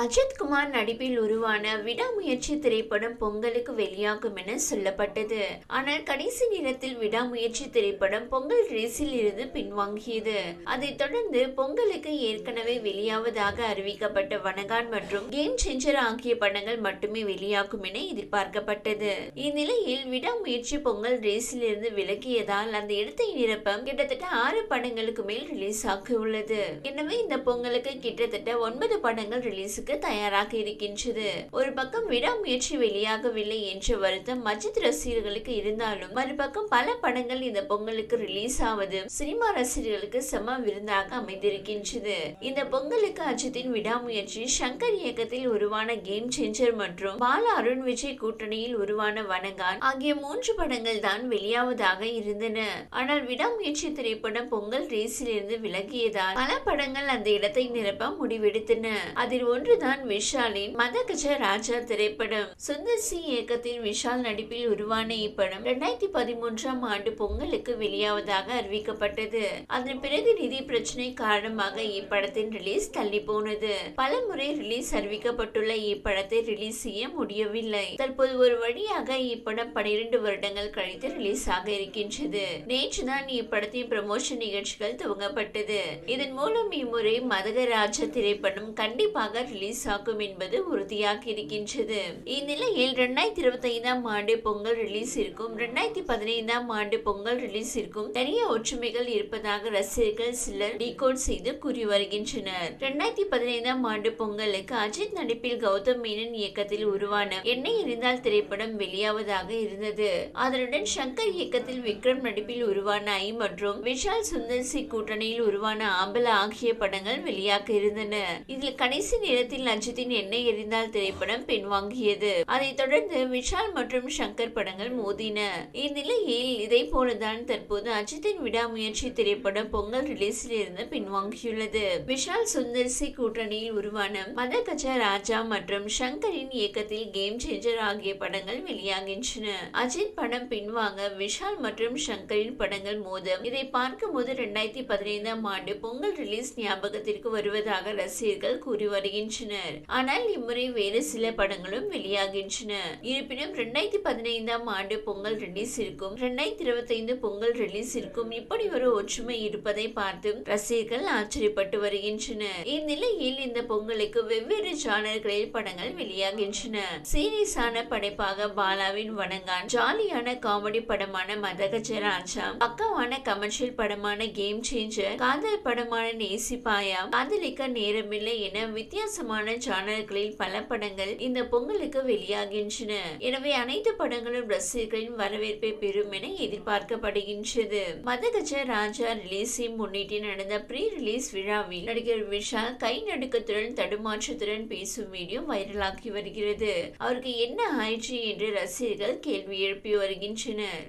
அஜித்குமார் நடிப்பில் உருவான விடாமுயற்சி திரைப்படம் பொங்கலுக்கு வெளியாகும் என சொல்லப்பட்டது. ஆனால் கடைசி நேரத்தில் விடாமுயற்சி திரைப்படம் பொங்கல் ரேஸில் இருந்து பின்வாங்கியது. அதைத் தொடர்ந்து பொங்கலுக்கு ஏற்கனவே வெளியாவதாக அறிவிக்கப்பட்ட வனகான் மற்றும் கேம் சேஞ்சர் ஆகிய படங்கள் மட்டுமே வெளியாகும் என எதிர்பார்க்கப்பட்டது. இந்நிலையில் விடாமுயற்சி பொங்கல் ரேஸில் இருந்து விலகியதால் அந்த இடத்தை நிரப்ப கிட்டத்தட்ட ஆறு படங்களுக்கு மேல் ரிலீஸ் ஆகியுள்ளது. எனவே இந்த பொங்கலுக்கு கிட்டத்தட்ட ஒன்பது படங்கள் ரிலீஸுக்கு தயாராக இருக்கின்றது. ஒரு பக்கம் விடாமுயற்சி வெளியாகவில்லை என்ற வருத்தம் மஜித் ரசிகர்களுக்கு இருந்தாலும் மறுபக்கம் பல படங்கள் இந்த பொங்கலுக்கு ரிலீஸ் ஆவது சினிமா ரசிகர்களுக்கு சம விருந்தாக அமைந்திருக்கின்றது. இந்த பொங்கலுக்கு அஜித்தின் விடாமுயற்சி சங்கர் இயக்கத்தில் உருவான கேம் சேஞ்சர் மற்றும் பால அருண் விஜய் கூட்டணியில் உருவான வனங்கான் ஆகிய மூன்று படங்கள் தான் வெளியாவதாக இருந்தன. ஆனால் விடாமுயற்சி திரைப்படம் பொங்கல் ரேஸில் இருந்து விலகியதால் பல படங்கள் அந்த இடத்தை நிரப்ப முடிவெடுத்தன. அதில் ஒன்று இதுதான் விஷாலின் மதகஜ ராஜா திரைப்படம். சுந்தர் சிங் இயக்கத்தில் விஷால் நடிப்பில் உருவான இப்படம் இரண்டாயிரத்தி பதிமூன்றாம் ஆண்டு பொங்கலுக்கு வெளியாவதாக அறிவிக்கப்பட்டது. அதன் பிறகு நிதி பிரச்சனை காரணமாக இப்படத்தின் ரிலீஸ் தள்ளி போனது பல முறை ரிலீஸ் அறிவிக்கப்பட்டுள்ள இப்படத்தை ரிலீஸ் செய்ய முடியவில்லை. தற்போது ஒரு வழியாக இப்படம் பனிரெண்டு வருடங்கள் கழித்து ரிலீஸ் ஆக இருக்கின்றது நேற்றுதான் இப்படத்தின் ப்ரமோஷன் நிகழ்ச்சிகள் துவங்கப்பட்டது. இதன் மூலம் இம்முறை மதகராஜ திரைப்படம் கண்டிப்பாக ரிலீஸ் ரிலீஸ் ஆகும் என்பது உறுதியாக இருக்கின்றது இந்நிலையில் இரண்டாயிரத்தி இருபத்தி ஐந்தாம் ஆண்டு பொங்கல் ரிலீஸ் இருக்கும். இரண்டாயிரத்தி பதினைந்தாம் ஆண்டு பொங்கல் ரிலீஸ் இருக்கும். நிறைய ஒற்றுமைகள் இருப்பதாக ரசிகர்கள் சிலர் டீகோட் செய்து கூறி வருகின்றனர். இரண்டாயிரத்தி பதினைந்தாம் ஆண்டு பொங்கலுக்கு அஜித் நடிப்பில் கௌதம் மேனன் இயக்கத்தில் உருவான எண்ணெய் இருந்தால் திரைப்படம் வெளியாவதாக இருந்தது. அதனுடன் சங்கர் இயக்கத்தில் விக்ரம் நடிப்பில் உருவான ஐ மற்றும் விஷால் சுந்தர் சி கூட்டணியில் உருவான ஆம்பல ஆகிய படங்கள் வெளியாக இருந்தன. இதில் கடைசி நேரத்தில் அஜித்தின் எண்ணெய் எரிந்தால் திரைப்படம் பின்வாங்கியது. அதைத் தொடர்ந்து விஷால் மற்றும் சங்கர் படங்கள் மோதின. இந்நிலையில் இதை போலதான் தற்போது அஜித்தின் விடாமுயற்சி திரைப்படம் பொங்கல் ரிலீஸில் இருந்து பின்வாங்கியுள்ளது. விஷால் சுந்தர் சி கூட்டணியில் உருவான மதகஜ ராஜா மற்றும் சங்கரின் இயக்கத்தில் கேம் சேஞ்சர் ஆகிய படங்கள் வெளியாகின்றன. அஜித் படம் பின்வாங்க விஷால் மற்றும் சங்கரின் படங்கள் மோதும். இதை பார்க்கும் போது இரண்டாயிரத்தி பதினைந்தாம் ஆண்டு பொங்கல் ரிலீஸ் ஞாபகத்திற்கு வருவதாக ரசிகர்கள் கூறி வருகின்றனர். வருகின்றனர் ஆனால் இம்முறை வேறு சில படங்களும் வெளியாகின்றன. இருப்பினும் இரண்டாயிரத்தி பதினைந்தாம் ஆண்டு பொங்கல் ரிலீஸ் இருக்கும் இரண்டாயிரத்தி இருபத்தி ஐந்து பொங்கல் ரிலீஸ் இருக்கும் இப்படி ஒரு ஒற்றுமை இருப்பதை பார்த்து ரசிகர்கள் ஆச்சரியப்பட்டு வருகின்றனர். இந்நிலையில் இந்த பொங்கலுக்கு வெவ்வேறு ஜானர்களில் படங்கள் வெளியாகின்றன. சீரியஸான படைப்பாக பாலாவின் வணங்கான் ஜாலியான காமெடி படமான மதகஜ ராஜா பக்கவான கமர்ஷியல் படமான கேம் சேஞ்சர் காதல் படமான நேசிப்பாயா காதலிக்க நேரமில்லை என வித்தியாசம் வித்தியாசமான சேனல்களில் பல படங்கள் இந்த பொங்கலுக்கு வெளியாகின்றன. எனவே அனைத்து படங்களும் ரசிகர்களின் வரவேற்பை பெறும் என எதிர்பார்க்கப்படுகின்றது. மதகஜ ராஜா ரிலீஸை முன்னிட்டு நடந்த ப்ரீ ரிலீஸ் விழாவில் நடிகர் விஷால் கை நடுக்கத்துடன் தடுமாற்றத்துடன் பேசும் வீடியோ வைரலாகி வருகிறது. அவருக்கு என்ன ஆயிற்று என்று ரசிகர்கள் கேள்வி எழுப்பி வருகின்றனர்.